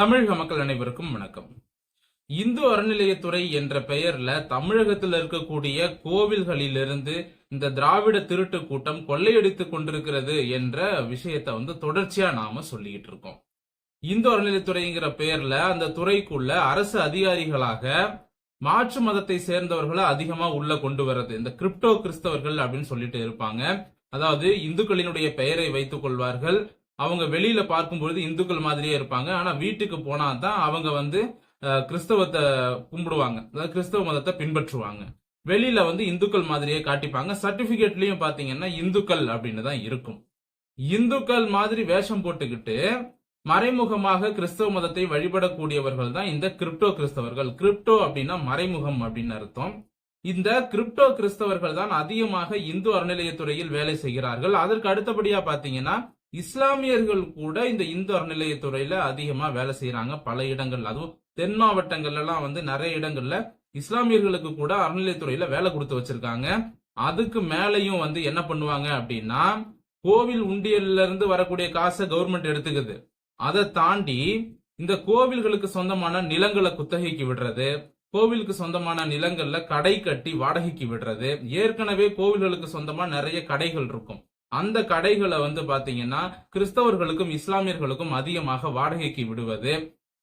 தமிழக மக்கள் அனைவருக்கும் வணக்கம். இந்து அறநிலையத்துறை என்ற பெயர்ல தமிழகத்தில் இருக்கக்கூடிய கோவில்களிலிருந்து இந்த திராவிட திருட்டு கூட்டம் கொள்ளையடித்துக் கொண்டிருக்கிறது என்ற விஷயத்தை வந்து தொடர்ச்சியா நாம சொல்லிக்கிட்டு இருக்கோம். இந்து அறநிலையத்துறைங்கிற பெயர்ல அந்த துறைக்குள்ள அரசு அதிகாரிகளாக மாற்று மதத்தை சேர்ந்தவர்களை அதிகமா உள்ள கொண்டு வர்றது. இந்த கிரிப்டோ கிறிஸ்தவர்கள் அப்படின்னு சொல்லிட்டு இருப்பாங்க. அதாவது இந்துக்களினுடைய பெயரை வைத்துக் கொள்வார்கள். அவங்க வெளியில பார்க்கும்பொழுது இந்துக்கள் மாதிரியே இருப்பாங்க. ஆனா வீட்டுக்கு போனா தான் அவங்க வந்து கிறிஸ்தவத்தை கும்பிடுவாங்க. அதாவது கிறிஸ்தவ மதத்தை பின்பற்றுவாங்க. வெளியில வந்து இந்துக்கள் மாதிரியே காட்டிப்பாங்க. சர்டிபிகேட்லயும் பாத்தீங்கன்னா இந்துக்கள் அப்படின்னு தான் இருக்கும். இந்துக்கள் மாதிரி வேஷம் போட்டுக்கிட்டு மறைமுகமாக கிறிஸ்தவ மதத்தை வழிபடக்கூடியவர்கள் தான் இந்த கிரிப்டோ கிறிஸ்தவர்கள். கிரிப்டோ அப்படின்னா மறைமுகம் அப்படின்னு அர்த்தம். இந்த கிரிப்டோ கிறிஸ்தவர்கள் தான் அதிகமாக இந்து அறநிலையத்துறையில் வேலை செய்கிறார்கள். அதற்கு அடுத்தபடியா பாத்தீங்கன்னா இஸ்லாமியர்கள் கூட இந்த இந்து அறநிலையத்துறையில அதிகமா வேலை செய்யறாங்க பல இடங்கள் அதுவும் தென் மாவட்டங்கள்ல எல்லாம் வந்து நிறைய இடங்கள்ல இஸ்லாமியர்களுக்கு கூட அறநிலையத்துறையில வேலை கொடுத்து வச்சிருக்காங்க. அதுக்கு மேலையும் வந்து என்ன பண்ணுவாங்க அப்படின்னா கோவில் உண்டியல்ல இருந்து வரக்கூடிய காசை கவர்மெண்ட் எடுத்துக்குது. அதை தாண்டி இந்த கோவில்களுக்கு சொந்தமான நிலங்களை குத்தகைக்கு விடுறது கோவிலுக்கு சொந்தமான நிலங்கள்ல கடை கட்டி வாடகைக்கு விடுறது. ஏற்கனவே கோவில்களுக்கு சொந்தமா நிறைய கடைகள் இருக்கும். அந்த கடைகளை வந்து பாத்தீங்கன்னா கிறிஸ்தவர்களுக்கும் இஸ்லாமியர்களுக்கும் அதிகமாக வாடகைக்கு விடுவது.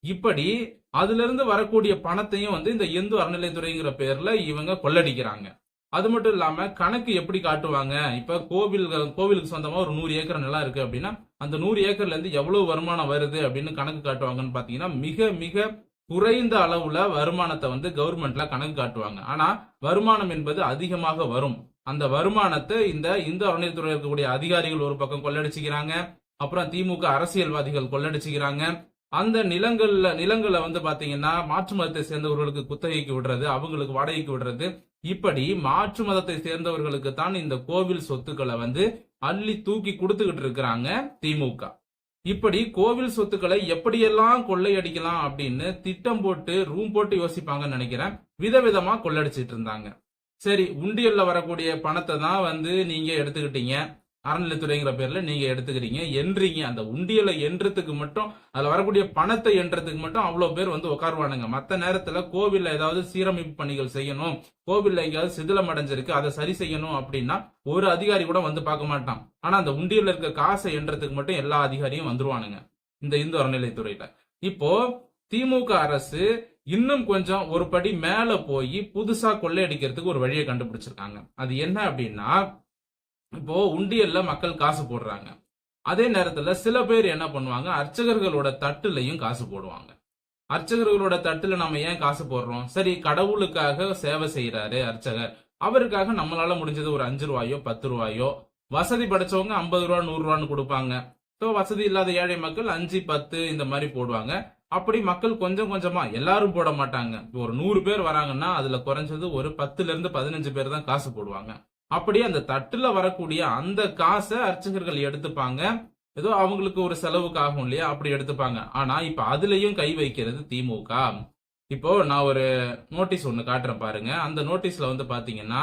இப்படி அதுல இருந்து வரக்கூடிய பணத்தையும் வந்து இந்த இந்து அறநிலைத்துறைங்கிற பேர்ல இவங்க கொள்ளடிக்கிறாங்க. அது மட்டும் இல்லாம கணக்கு எப்படி காட்டுவாங்க? இப்ப கோவில் கோவிலுக்கு சொந்தமா ஒரு நூறு ஏக்கர் நிலம் இருக்கு அப்படின்னா அந்த நூறு ஏக்கர்ல இருந்து எவ்வளவு வருமானம் வருது அப்படின்னு கணக்கு காட்டுவாங்கன்னு பாத்தீங்கன்னா மிக மிக குறைந்த அளவுல வருமானத்தை வந்து கவர்மெண்ட்ல கணக்கு காட்டுவாங்க. ஆனா வருமானம் என்பது அதிகமாக வரும். அந்த வருமானத்தை இந்த இந்து அறநிலையத்துறை இருக்கக்கூடிய அதிகாரிகள் ஒரு பக்கம் கொள்ளடிச்சுக்கிறாங்க. அப்புறம் திமுக அரசியல்வாதிகள் கொள்ளடிச்சுக்கிறாங்க. அந்த நிலங்கள்ல நிலங்களை வந்து பாத்தீங்கன்னா மாற்று மதத்தை சேர்ந்தவர்களுக்கு குத்தகைக்கு விடுறது அவங்களுக்கு வாடகைக்கு விடுறது. இப்படி மாற்று மதத்தை சேர்ந்தவர்களுக்கு தான் இந்த கோவில் சொத்துக்களை வந்து அள்ளி தூக்கி கொடுத்துக்கிட்டு இருக்கிறாங்க திமுக. இப்படி கோவில் சொத்துக்களை எப்படியெல்லாம் கொள்ளையடிக்கலாம் அப்படின்னு திட்டம் போட்டு ரூம் போட்டு யோசிப்பாங்கன்னு நினைக்கிறேன். விதவிதமா கொள்ளடிச்சிட்டு இருந்தாங்க. சரி உண்டியல்ல வரக்கூடிய பணத்தை தான் வந்து நீங்க எடுத்துக்கிட்டீங்க. அறநிலைத்துறைங்கிற பேர்ல நீங்க எடுத்துக்கிறீங்க. என்றீங்க. அந்த உண்டியலை என்றதுக்கு மட்டும் அதுல வரக்கூடிய பணத்தை என்றதுக்கு மட்டும் அவ்வளவு பேர் வந்து உட்காருவானுங்க மத்த நேரத்துல கோவில்ல ஏதாவது சீரமைப்பு பணிகள் செய்யணும். கோவில்ல எங்கேயாவது சிதிலம் அடைஞ்சிருக்கு அதை சரி செய்யணும் அப்படின்னா ஒரு அதிகாரி கூட வந்து பார்க்க மாட்டான். ஆனா அந்த உண்டியல இருக்க காசை என்றதுக்கு மட்டும் எல்லா அதிகாரியும் வந்துருவானுங்க. இந்த இந்து அறநிலைத்துறையில இப்போ திமுக அரசு இன்னும் கொஞ்சம் ஒரு படி மேல போய் புதுசா கொள்ளையடிக்கிறதுக்கு ஒரு வழியை கண்டுபிடிச்சிருக்காங்க. அது என்ன அப்படின்னா இப்போ உண்டியல்ல மக்கள் காசு போடுறாங்க. அதே நேரத்துல சில பேர் என்ன பண்ணுவாங்க அர்ச்சகர்களோட தட்டுலையும் காசு போடுவாங்க. அர்ச்சகர்களோட தட்டுல நம்ம ஏன் காசு போடுறோம்? சரி கடவுளுக்காக சேவை செய்யறாரு அர்ச்சகர். அவருக்காக நம்மளால முடிஞ்சது ஒரு அஞ்சு ரூபாயோ பத்து ரூபாயோ. வசதி படைச்சவங்க ஐம்பது ரூபா நூறு ரூபான்னு கொடுப்பாங்க. ஸோ வசதி இல்லாத ஏழை மக்கள் அஞ்சு பத்து இந்த மாதிரி போடுவாங்க. அப்படி மக்கள் கொஞ்சம் கொஞ்சமா எல்லாரும் போட மாட்டாங்க. இப்போ ஒரு நூறு பேர் வராங்கன்னா அதுல குறைஞ்சது ஒரு பத்துல இருந்து பதினஞ்சு பேர் தான் காசு போடுவாங்க. அப்படி அந்த தட்டுல வரக்கூடிய அந்த காசை அர்ச்சகர்கள் எடுத்துப்பாங்க. ஏதோ அவங்களுக்கு ஒரு செலவுக்கு ஆகும் இல்லையா? அப்படி எடுத்துப்பாங்க. ஆனா இப்ப அதுலயும் கை வைக்கிறது திமுக. இப்போ நான் ஒரு நோட்டீஸ் ஒன்று காட்டுறேன் பாருங்க. அந்த நோட்டீஸ்ல வந்து பாத்தீங்கன்னா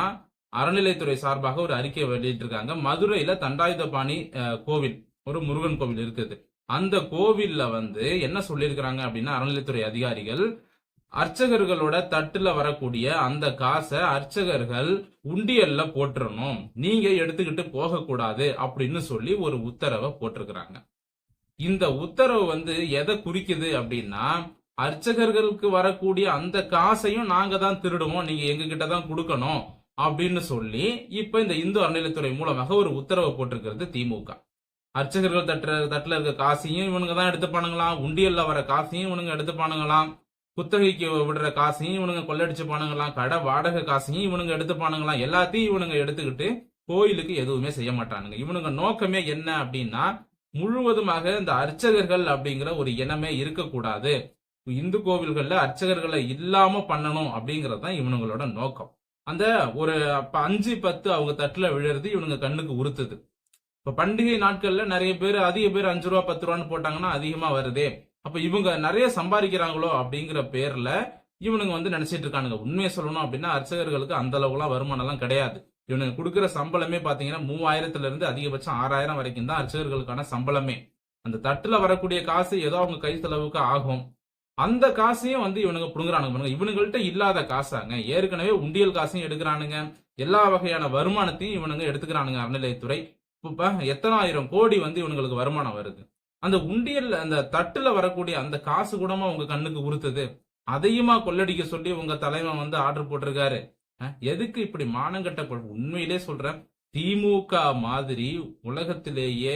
அறநிலைத்துறை சார்பாக ஒரு அறிக்கை வெளியிட்டிருக்காங்க. மதுரையில தண்டாயுதபாணி கோவில் ஒரு முருகன் கோவில் இருக்குது. அந்த கோவில்ல வந்து என்ன சொல்லியிருக்கிறாங்க அப்படின்னா அறநிலைத்துறை அதிகாரிகள் அர்ச்சகர்களோட தட்டுல வரக்கூடிய அந்த காசை அர்ச்சகர்கள் உண்டியல்ல போட்டுறணும். நீங்க எடுத்துக்கிட்டு போக கூடாது அப்படின்னு சொல்லி ஒரு உத்தரவை போட்டிருக்கிறாங்க. இந்த உத்தரவு வந்து எதை குறிக்குது அப்படின்னா அர்ச்சகர்களுக்கு வரக்கூடிய அந்த காசையும் நாங்க தான் திருடுவோம் நீங்க எங்க கிட்ட தான் கொடுக்கணும் அப்படின்னு சொல்லி இப்ப இந்த இந்து அறநிலைத்துறை மூலமாக ஒரு உத்தரவு போட்டிருக்கிறது திமுக. அர்ச்சகர்கள் தட்டுற தட்டில் இருக்க காசையும் இவனுங்க தான் எடுத்துப்பானுங்களாம். உண்டியல்ல வர காசையும் இவனுங்க எடுத்துப்பானுங்களாம். குத்தகைக்கு விடுற காசையும் இவனுங்க கொள்ளடிச்சு பானுங்களாம் கடை வாடகை காசையும் இவனுங்க எடுத்துப்பானுங்களாம். எல்லாத்தையும் இவனுங்க எடுத்துக்கிட்டு கோயிலுக்கு எதுவுமே செய்ய மாட்டானுங்க. இவனுங்க நோக்கமே என்ன அப்படின்னா முழுவதுமாக இந்த அர்ச்சகர்கள் அப்படிங்கிற ஒரு இனமே இருக்கக்கூடாது. இந்து கோவில்களில் அர்ச்சகர்களை இல்லாம பண்ணணும் அப்படிங்கறது தான் இவனுங்களோட நோக்கம். அந்த ஒரு அப்ப அஞ்சு பத்து அவங்க தட்டுல விழுறது இவனுங்க கண்ணுக்கு உறுத்துது. இப்போ பண்டிகை நாட்களில் நிறைய பேர் அதிக பேர் அஞ்சு ரூபா பத்து ரூபான்னு போட்டாங்கன்னா அதிகமாக வருதே. அப்போ இவங்க நிறைய சம்பாதிக்கிறாங்களோ அப்படிங்கிற பேரில் இவனுங்க வந்து நினைச்சிட்டு இருக்கானுங்க. உண்மையை சொல்லணும் அப்படின்னா அர்ச்சகர்களுக்கு அந்த அளவுலாம் வருமானம்லாம் கிடையாது. இவனுங்க கொடுக்குற சம்பளமே பார்த்தீங்கன்னா மூவாயிரத்துல இருந்து அதிகபட்சம் ஆறாயிரம் வரைக்கும் தான் அர்ச்சகர்களுக்கான சம்பளமே. அந்த தட்டுல வரக்கூடிய காசு ஏதோ அவங்க கை செலவுக்கு ஆகும். அந்த காசையும் வந்து இவனுங்க புடுங்குறானுங்க. இவனுங்கள்ட்ட இல்லாத காசாங்க. ஏற்கனவே உண்டியல் காசையும் எடுக்கிறானுங்க. எல்லா வகையான வருமானத்தையும் இவனுங்க எடுத்துக்கிறானுங்க அறநிலையத்துறை. எத்தனை எத்தனாயிரம் கோடி வந்து இவனுங்களுக்கு வருமானம் வருது. அந்த உண்டியல் அந்த தட்டுல வரக்கூடிய அந்த காசு கூடமா உங்க கண்ணுக்கு உறுத்துது. அதையுமா கொள்ளடிக்க சொல்லி உங்க தலைவன் வந்து ஆர்டர் போட்டிருக்காரு. எதுக்கு இப்படி மானங்கட்ட உண்மையிலே சொல்றேன் திமுக மாதிரி உலகத்திலேயே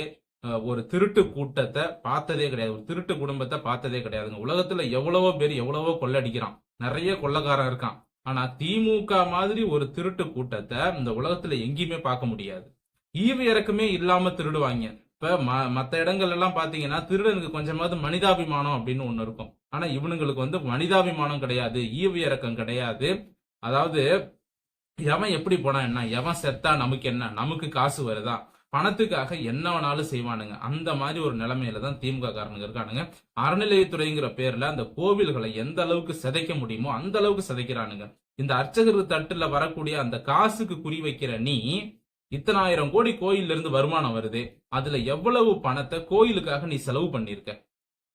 ஒரு திருட்டு கூட்டத்தை பார்த்ததே கிடையாது. ஒரு திருட்டு குடும்பத்தை பார்த்ததே கிடையாதுங்க. உலகத்துல எவ்வளவோ பேர் எவ்வளவோ கொள்ளடிக்கிறான். நிறைய கொள்ளக்காரன் இருக்கான். ஆனா திமுக மாதிரி ஒரு திருட்டு கூட்டத்தை இந்த உலகத்துல எங்கேயுமே பார்க்க முடியாது. ஈவு இறக்கமே இல்லாம திருடுவாங்க. இப்ப ம- மத்த இடங்கள் எல்லாம் பாத்தீங்கன்னா திருடனுக்கு கொஞ்சமாவது மனிதாபிமானம் அப்படின்னு ஒண்ணு இருக்கும். ஆனா இவனுங்களுக்கு வந்து மனிதாபிமானம் கிடையாது ஈவு இறக்கம் கிடையாது. அதாவது எவன் எப்படி போனா என்ன? எவன் செத்தா நமக்கு என்ன? நமக்கு காசு வருதா? பணத்துக்காக என்ன வேணாலும் செய்வானுங்க. அந்த மாதிரி ஒரு நிலைமையில தான் திமுக காரனுங்க இருக்கானுங்க. அறநிலையத்துறைங்கிற பேர்ல அந்த கோவில்களை எந்த அளவுக்கு சிதைக்க முடியுமோ அந்த அளவுக்கு சிதைக்கிறானுங்க. இந்த அர்ச்சகர் தட்டுல வரக்கூடிய அந்த காசுக்கு குறி வைக்கிற நீ இத்தனாயிரம் கோடி கோயில்ல இருந்து வருமானம் வருது அதுல எவ்வளவு பணத்தை கோயிலுக்காக நீ செலவு பண்ணிருக்க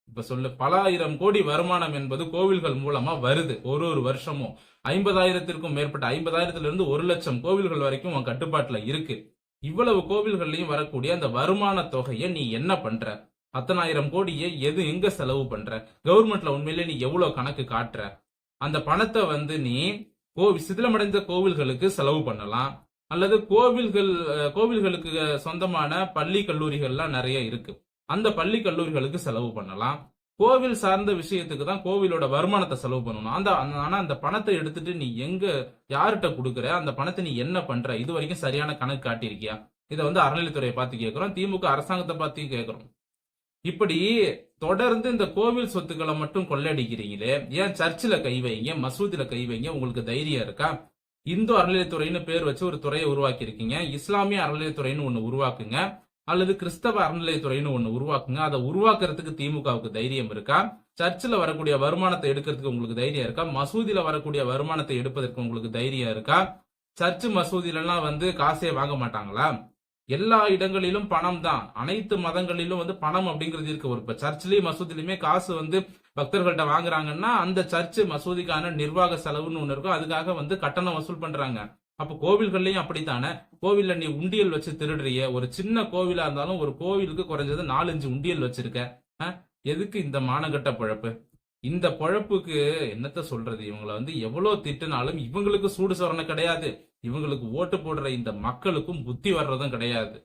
இப்ப சொல்லு பல ஆயிரம் கோடி வருமானம் என்பது கோவில்கள் மூலமா வருது ஒரு ஒரு வருஷமும். ஐம்பதாயிரத்திற்கும் மேற்பட்ட ஐம்பதாயிரத்துல இருந்து ஒரு லட்சம் கோவில்கள் வரைக்கும் உன் கட்டுப்பாட்டுல இருக்கு. இவ்வளவு கோவில்கள்லயும் வரக்கூடிய அந்த வருமான தொகையை நீ என்ன பண்ற? அத்தனாயிரம் கோடியை எது எங்க செலவு பண்ற? கவர்மெண்ட்ல உண்மையிலே நீ எவ்வளவு கணக்கு காட்டுற? அந்த பணத்தை வந்து நீ கோவி சிதிலமடைந்த கோவில்களுக்கு செலவு பண்ணலாம். அல்லது கோவில்கள் கோவில்களுக்கு சொந்தமான பள்ளி கல்லூரிகள்லாம் நிறைய இருக்கு. அந்த பள்ளி கல்லூரிகளுக்கு செலவு பண்ணலாம். கோவில் சார்ந்த விஷயத்துக்கு தான் கோவிலோட வருமானத்தை செலவு பண்ணணும். அந்த அந்த- ஆனா அந்த பணத்தை எடுத்துட்டு நீ எங்க யார்கிட்ட கொடுக்குற அந்த பணத்தை நீ என்ன பண்ற? இது வரைக்கும் சரியான கணக்கு காட்டியிருக்கியா? இதை வந்து அறநிலைத்துறையை பார்த்து கேட்கிறோம். திமுக அரசாங்கத்தை பார்த்து கேட்கிறோம். இப்படி தொடர்ந்து இந்த கோவில் சொத்துக்களை மட்டும் கொள்ளையடிக்கிறீங்களே ஏன் சர்ச்சில் கை வைங்க மசூதியில கை வைங்க உங்களுக்கு தைரியம் இருக்கா? இந்து அறநிலையத்துறைன்னு பேர் வச்சு ஒரு துறையை உருவாக்கி இருக்கீங்க இஸ்லாமிய அறநிலையத்துறைன்னு ஒன்று உருவாக்குங்க. அல்லது கிறிஸ்தவ அறநிலையத்துறைன்னு ஒன்று உருவாக்குங்க. அதை உருவாக்குறதுக்கு திமுகவுக்கு தைரியம் இருக்கா? சர்ச்சில் வரக்கூடிய வருமானத்தை எடுக்கிறதுக்கு உங்களுக்கு தைரியம் இருக்கா? மசூதியில வரக்கூடிய வருமானத்தை எடுப்பதற்கு உங்களுக்கு தைரியம் இருக்கா? சர்ச்சு மசூதியிலலாம் வந்து காசே வாங்க மாட்டாங்களா? எல்லா இடங்களிலும் பணம் தான் அனைத்து மதங்களிலும் வந்து பணம் அப்படிங்கிறது இருக்கு. ஒரு இப்போ சர்ச்சிலயும் மசூதிலையுமே காசு வந்து பக்தர்கள்ட்ட வாங்குறாங்கன்னா அந்த சர்ச்சு மசூதிக்கான நிர்வாக செலவுன்னு ஒண்ணு இருக்கும். அதுக்காக வந்து கட்டணம் வசூல் பண்றாங்க. அப்ப கோவில்கள்லயும் அப்படித்தானே? கோவில்ல நீ உண்டியல் வச்சு திருடுறிய. ஒரு சின்ன கோவிலா இருந்தாலும் ஒரு கோவிலுக்கு குறைஞ்சது நாலஞ்சு உண்டியல் வச்சிருக்க. எதுக்கு இந்த மானகட்ட பழப்பு? இந்த பழப்புக்கு என்னத்த சொல்றது? இவங்களை வந்து எவ்வளவு திட்டினாலும் இவங்களுக்கு சூடு சொரணை கிடையாது. இவங்களுக்கு ஓட்டு போடுற இந்த மக்களுக்கும் புத்தி வர்றதும் கிடையாது.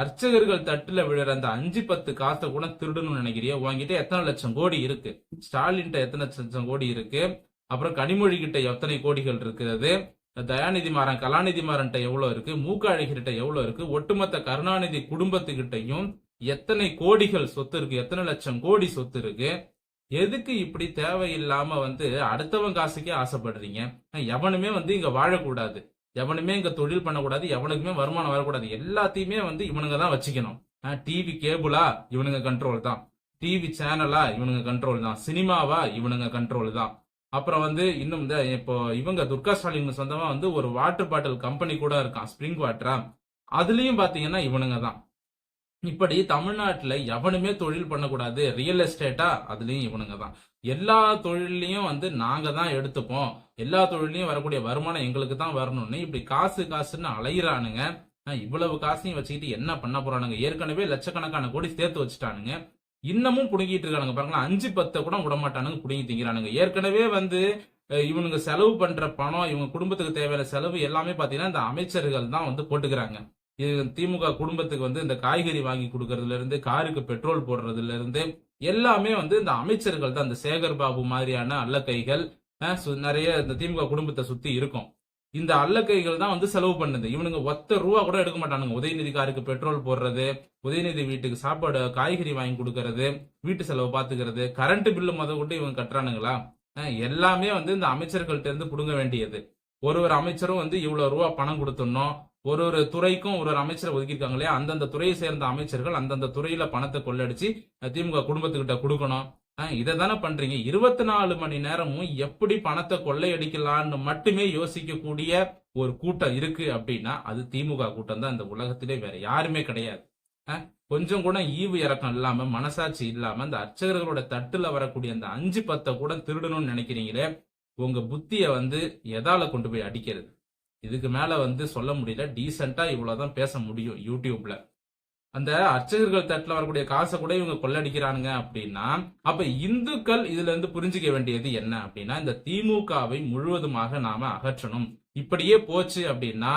அர்ச்சகர்கள் தட்டுல விழுற அந்த அஞ்சு பத்து காசை கூட திருடணும்னு நினைக்கிறியா? உங்ககிட்ட எத்தனை லட்சம் கோடி இருக்கு? ஸ்டாலின்ட்ட எத்தனை லட்சம் கோடி இருக்கு? அப்புறம் கனிமொழி கிட்ட எத்தனை கோடிகள் இருக்கிறது? தயாநிதி மாறன் கலாநிதி மாறன்ட்ட எவ்வளவு இருக்கு? மூக்க அழகிட்ட எவ்வளவு இருக்கு? ஒட்டுமொத்த கருணாநிதி குடும்பத்துக்கிட்டையும் எத்தனை கோடிகள் சொத்து இருக்கு? எத்தனை லட்சம் கோடி சொத்து இருக்கு? எதுக்கு இப்படி தேவையில்லாம வந்து அடுத்தவன் காசுக்கே ஆசைப்படுறீங்க? எவனுமே வந்து இங்க வாழக்கூடாது. எவனுமே இங்க தொழில் பண்ணக்கூடாது எவனுக்குமே வருமானம் வரக்கூடாது. எல்லாத்தையுமே வந்து இவனுங்க தான் வச்சுக்கணும். டிவி கேபிளா இவனுங்க கண்ட்ரோல் தான். டிவி சேனலா இவனுங்க கண்ட்ரோல் தான். சினிமாவா இவனுங்க கண்ட்ரோல் தான். அப்புறம் வந்து இன்னும் இந்த இப்போ இவங்க துர்கா ஸ்டாலின் சொந்தமா வந்து ஒரு வாட்டர் பாட்டில் கம்பெனி கூட இருக்கான் ஸ்ப்ரிங் வாட்டரா அதுலயும் பாத்தீங்கன்னா இவனுங்க தான். இப்படி தமிழ்நாட்டுல எவனுமே தொழில் பண்ணக்கூடாது. ரியல் எஸ்டேட்டா அதுலயும் இவனுங்க தான் எல்லா தொழிலையும் வந்து நாங்க தான் எடுத்துப்போம். எல்லா தொழிலையும் வரக்கூடிய வருமானம் எங்களுக்கு தான் வரணும்னு இப்படி காசு காசுன்னு அலையிறானுங்க. இவ்வளவு காசையும் வச்சுக்கிட்டு என்ன பண்ண போறானுங்க? ஏற்கனவே லட்சக்கணக்கான கோடி சேர்த்து வச்சுட்டானுங்க. இன்னமும் புடுங்கிட்டு இருக்கானுங்க. பாருங்களேன் அஞ்சு பத்தை கூட விட மாட்டானுங்க புடுங்கி திங்கிறானுங்க. ஏற்கனவே வந்து இவனுங்க செலவு பண்ற பணம் இவங்க குடும்பத்துக்கு தேவையான செலவு எல்லாமே பாத்தீங்கன்னா இந்த அமைச்சர்கள் தான் வந்து போட்டுக்கிறாங்க. திமுக குடும்பத்துக்கு வந்து இந்த காய்கறி வாங்கி கொடுக்கறதுல இருந்து காருக்கு பெட்ரோல் போடுறதுல இருந்து எல்லாமே வந்து இந்த அமைச்சர்கள் தான் இந்த சேகர் பாபு மாதிரியான அல்லக்கைகள் சு- நிறைய இந்த திமுக குடும்பத்தை சுத்தி இருக்கும். இந்த அல்லக்கைகள் தான் வந்து செலவு பண்ணுது. இவனுங்க ஒத்த ரூபா கூட எடுக்க மாட்டானுங்க. உதயநிதி காருக்கு பெட்ரோல் போடுறது உதயநிதி வீட்டுக்கு சாப்பாடு காய்கறி வாங்கி கொடுக்கறது வீட்டு செலவு பாத்துக்கிறது கரண்ட் பில்லு முத கொண்டு இவங்க கட்டுறானுங்களா? எல்லாமே வந்து இந்த அமைச்சர்கள்ட்ட இருந்து புடுங்க வேண்டியது. ஒரு ஒரு அமைச்சரும் வந்து இவ்வளவு ரூபா பணம் கொடுத்துடணும். ஒரு ஒரு துறைக்கும் ஒரு ஒரு அமைச்சரை ஒதுக்கியிருக்காங்க இல்லையா? அந்தந்த துறையை சேர்ந்த அமைச்சர்கள் அந்தந்த துறையில பணத்தை கொள்ளடிச்சு திமுக குடும்பத்துக்கிட்ட கொடுக்கணும். இதை தானே பண்றீங்க? இருபத்தி நாலு மணி நேரமும் எப்படி பணத்தை கொள்ளையடிக்கலாம்னு மட்டுமே யோசிக்கக்கூடிய ஒரு கூட்டம் இருக்கு அப்படின்னா அது திமுக கூட்டம் தான். இந்த உலகத்திலே வேற யாருமே கிடையாது. கொஞ்சம் கூட ஈவு இறக்கம் இல்லாம மனசாட்சி இல்லாம அந்த அர்ச்சகர்களோட தட்டுல வரக்கூடிய அந்த அஞ்சு பத்தை கூட திருடணும்னு நினைக்கிறீங்களே உங்க புத்திய வந்து எதால கொண்டு போய் அடிக்கிறது? இதுக்கு மேல வந்து சொல்ல முடியல. டீசெண்டா இவ்வளவுதான் பேச முடியும் யூடியூப்ல அந்த அர்ச்சகர்கள் தட்டில் வரக்கூடிய காசை கூட இவங்க கொள்ளடிக்கிறானுங்க அப்படின்னா அப்ப இந்துக்கள் இதுல இருந்து புரிஞ்சுக்க வேண்டியது என்ன அப்படின்னா இந்த திமுகவை முழுவதுமாக நாம அகற்றணும். இப்படியே போச்சு அப்படின்னா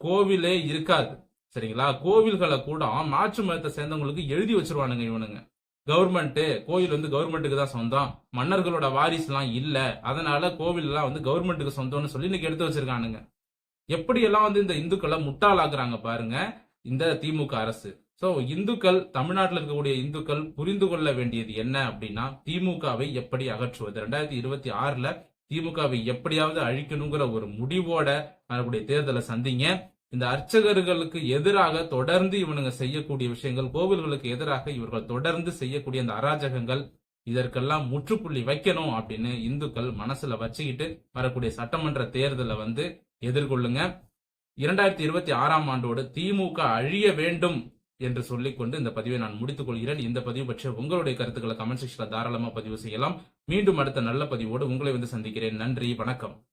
கோவிலே இருக்காது. சரிங்களா? கோவில்களை கூட மாற்று மதத்தை சேர்ந்தவங்களுக்கு எழுதி வச்சிருவானுங்க இவனுங்க. கவர்மெண்ட் கோயில் வந்து கவர்மெண்ட்டுக்கு தான் சொந்தம். மன்னர்களோட வாரிசுலாம் இல்ல. அதனால கோவில் எல்லாம் வந்து கவர்மெண்ட்டுக்கு சொந்தம்னு சொல்லி இன்னைக்கு எடுத்து வச்சிருக்கானுங்க. எப்படியெல்லாம் வந்து இந்த இந்துக்களை முட்டாளாக்குறாங்க பாருங்க இந்த திமுக அரசு. சோ இந்துக்கள் தமிழ்நாட்டில் இருக்கக்கூடிய இந்துக்கள் புரிந்து கொள்ள வேண்டியது என்ன அப்படின்னா திமுகவை எப்படி அகற்றுவது? ரெண்டாயிரத்தி இருபத்தி ஆறுல திமுகவை எப்படியாவது அழிக்கணுங்கிற ஒரு முடிவோட வரக்கூடிய தேர்தலை சந்திங்க. இந்த அர்ச்சகர்களுக்கு எதிராக தொடர்ந்து இவனுங்க செய்யக்கூடிய விஷயங்கள் கோவில்களுக்கு எதிராக இவர்கள் தொடர்ந்து செய்யக்கூடிய அந்த அராஜகங்கள் இதற்கெல்லாம் முற்றுப்புள்ளி வைக்கணும் அப்படின்னு இந்துக்கள் மனசுல வச்சுக்கிட்டு வரக்கூடிய சட்டமன்ற தேர்தலை வந்து எதிர்கொள்ளுங்க. இரண்டாயிரத்தி இருபத்தி ஆறாம் ஆண்டோடு திமுக அழிய வேண்டும் என்று சொல்லிக்கொண்டு இந்த பதிவை நான் முடித்துக் கொள்கிறேன். இந்த பதிவு பற்றிய உங்களுடைய கருத்துக்களை கமெண்ட் செக்ஷன்ல தாராளமா பதிவு செய்யலாம். மீண்டும் அடுத்த நல்ல பதிவோடு உங்களை வந்து சந்திக்கிறேன். நன்றி வணக்கம்.